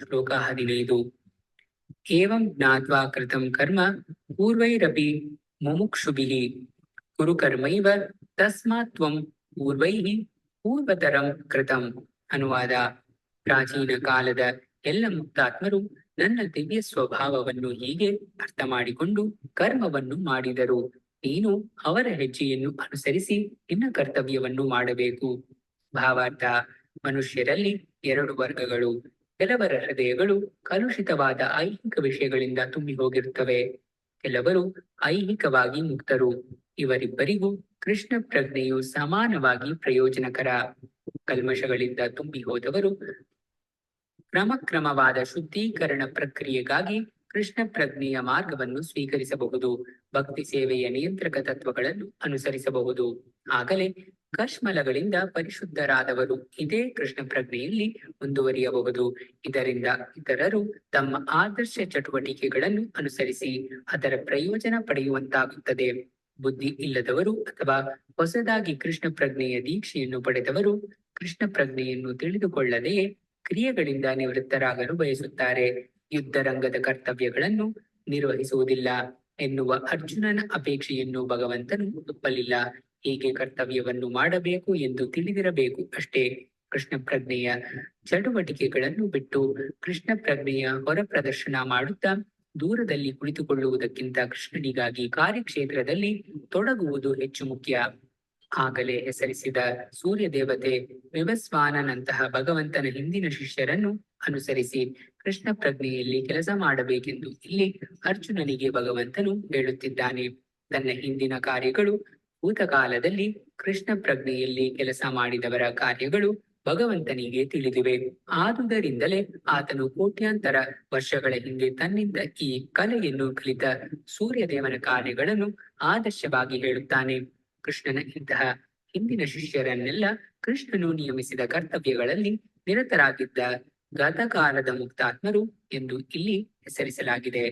ಶ್ಲೋಕ ಹದಿನೈದು ಏವಂ ಜ್ಞಾತ್ವಾ ಕೃತಂ ಕರ್ಮ ಪೂರ್ವೈರಪಿ ಮುಮುಕ್ಷುಭಿಃ ಕುರು ಕರ್ಮೈವ ತಸ್ಮಾತ್ ತ್ವಂ ಪೂರ್ವೈಃ ಪೂರ್ವತರಂ ಕೃತಂ ಅನುವಾದ ಪ್ರಾಚೀನ ಕಾಲದ ಎಲ್ಲ ಮುಕ್ತಾತ್ಮರು ನನ್ನ ದಿವ್ಯ ಸ್ವಭಾವವನ್ನು ಹೀಗೆ ಅರ್ಥ ಮಾಡಿಕೊಂಡು ಕರ್ಮವನ್ನು ಮಾಡಿದರು। ನೀನು ಅವರ ಹೆಜ್ಜೆಯನ್ನು ಅನುಸರಿಸಿ ನಿನ್ನ ಕರ್ತವ್ಯವನ್ನು ಮಾಡಬೇಕು। ಭಾವಾರ್ಥ, ಮನುಷ್ಯರಲ್ಲಿ ಎರಡು ವರ್ಗಗಳು ಕೆಲವರ ಹೃದಯಗಳು ಕಲುಷಿತವಾದ ಐಹಿಕ ವಿಷಯಗಳಿಂದ ತುಂಬಿ ಹೋಗಿರುತ್ತವೆ. ಕೆಲವರು ಐಹಿಕವಾಗಿ ಮುಕ್ತರು. ಇವರಿಬ್ಬರಿಗೂ ಕೃಷ್ಣ ಪ್ರಜ್ಞೆಯು ಸಮಾನವಾಗಿ ಪ್ರಯೋಜನಕರ. ಕಲ್ಮಶಗಳಿಂದ ತುಂಬಿ ಹೋದವರು ಕ್ರಮಕ್ರಮವಾದ ಶುದ್ಧೀಕರಣ ಪ್ರಕ್ರಿಯೆಗಾಗಿ ಕೃಷ್ಣ ಪ್ರಜ್ಞೆಯ ಮಾರ್ಗವನ್ನು ಸ್ವೀಕರಿಸಬಹುದು. ಭಕ್ತಿ ಸೇವೆಯ ನಿಯಂತ್ರಕ ತತ್ವಗಳನ್ನು ಅನುಸರಿಸಬಹುದು. ಆಗಲೇ ಕಶ್ಮಲಗಳಿಂದ ಪರಿಶುದ್ಧರಾದವರು ಇದೇ ಕೃಷ್ಣ ಪ್ರಜ್ಞೆಯಲ್ಲಿ ಮುಂದುವರಿಯಬಹುದು. ಇದರಿಂದ ಇತರರು ತಮ್ಮ ಆದರ್ಶ ಚಟುವಟಿಕೆಗಳನ್ನು ಅನುಸರಿಸಿ ಅದರ ಪ್ರಯೋಜನ ಪಡೆಯುವಂತಾಗುತ್ತದೆ. ಬುದ್ಧಿ ಇಲ್ಲದವರು ಅಥವಾ ಹೊಸದಾಗಿ ಕೃಷ್ಣ ಪ್ರಜ್ಞೆಯ ದೀಕ್ಷೆಯನ್ನು ಪಡೆದವರು ಕೃಷ್ಣ ಪ್ರಜ್ಞೆಯನ್ನು ತಿಳಿದುಕೊಳ್ಳದೆಯೇ ಕ್ರಿಯೆಗಳಿಂದ ನಿವೃತ್ತರಾಗಲು ಬಯಸುತ್ತಾರೆ. ಯುದ್ಧ ರಂಗದ ಕರ್ತವ್ಯಗಳನ್ನು ನಿರ್ವಹಿಸುವುದಿಲ್ಲ ಎನ್ನುವ ಅರ್ಜುನನ ಅಪೇಕ್ಷೆಯನ್ನು ಭಗವಂತನು ಒಪ್ಪಲಿಲ್ಲ. ಹೀಗೆ ಕರ್ತವ್ಯವನ್ನು ಮಾಡಬೇಕು ಎಂದು ತಿಳಿದಿರಬೇಕು. ಅಷ್ಟೇ ಕೃಷ್ಣ ಪ್ರಜ್ಞೆಯ ಚಟುವಟಿಕೆಗಳನ್ನು ಬಿಟ್ಟು ಕೃಷ್ಣ ಪ್ರಜ್ಞೆಯ ಹೊರ ಪ್ರದರ್ಶನ ಮಾಡುತ್ತಾ ದೂರದಲ್ಲಿ ಕುಳಿತುಕೊಳ್ಳುವುದಕ್ಕಿಂತ ಕೃಷ್ಣನಿಗಾಗಿ ಕಾರ್ಯಕ್ಷೇತ್ರದಲ್ಲಿ ತೊಡಗುವುದು ಹೆಚ್ಚು ಮುಖ್ಯ. ಆಗಲೇ ಹೆಸರಿಸಿದ ಸೂರ್ಯ ದೇವತೆ ವಿವಸ್ವಾನನಂತಹ ಭಗವಂತನ ಹಿಂದಿನ ಶಿಷ್ಯರನ್ನು ಅನುಸರಿಸಿ ಕೃಷ್ಣ ಪ್ರಜ್ಞೆಯಲ್ಲಿ ಕೆಲಸ ಮಾಡಬೇಕೆಂದು ಇಲ್ಲಿ ಅರ್ಜುನನಿಗೆ ಭಗವಂತನು ಹೇಳುತ್ತಿದ್ದಾನೆ. ತನ್ನ ಹಿಂದಿನ ಕಾರ್ಯಗಳು ಭೂತಕಾಲದಲ್ಲಿ ಕೃಷ್ಣ ಪ್ರಜ್ಞೆಯಲ್ಲಿ ಕೆಲಸ ಮಾಡಿದವರ ಕಾರ್ಯಗಳು ಭಗವಂತನಿಗೆ ತಿಳಿದಿವೆ. ಆದುದರಿಂದಲೇ ಆತನು ಕೋಟ್ಯಾಂತರ ವರ್ಷಗಳ ಹಿಂದೆ ತನ್ನಿಂದ ಈ ಕಲೆಯನ್ನು ಕಲಿತ ಸೂರ್ಯದೇವನ ಕಾರ್ಯಗಳನ್ನು ಆದರ್ಶವಾಗಿ ಹೇಳುತ್ತಾನೆ. ಕೃಷ್ಣನ ಇಂತಹ ಹಿಂದಿನ ಶಿಷ್ಯರನ್ನೆಲ್ಲ ಕೃಷ್ಣನು ನಿಯಮಿಸಿದ ಕರ್ತವ್ಯಗಳಲ್ಲಿ ನಿರತರಾಗಿದ್ದ ಗತಕಾಲದ ಮುಕ್ತಾತ್ಮರು ಎಂದು ಇಲ್ಲಿ ಹೆಸರಿಸಲಾಗಿದೆ.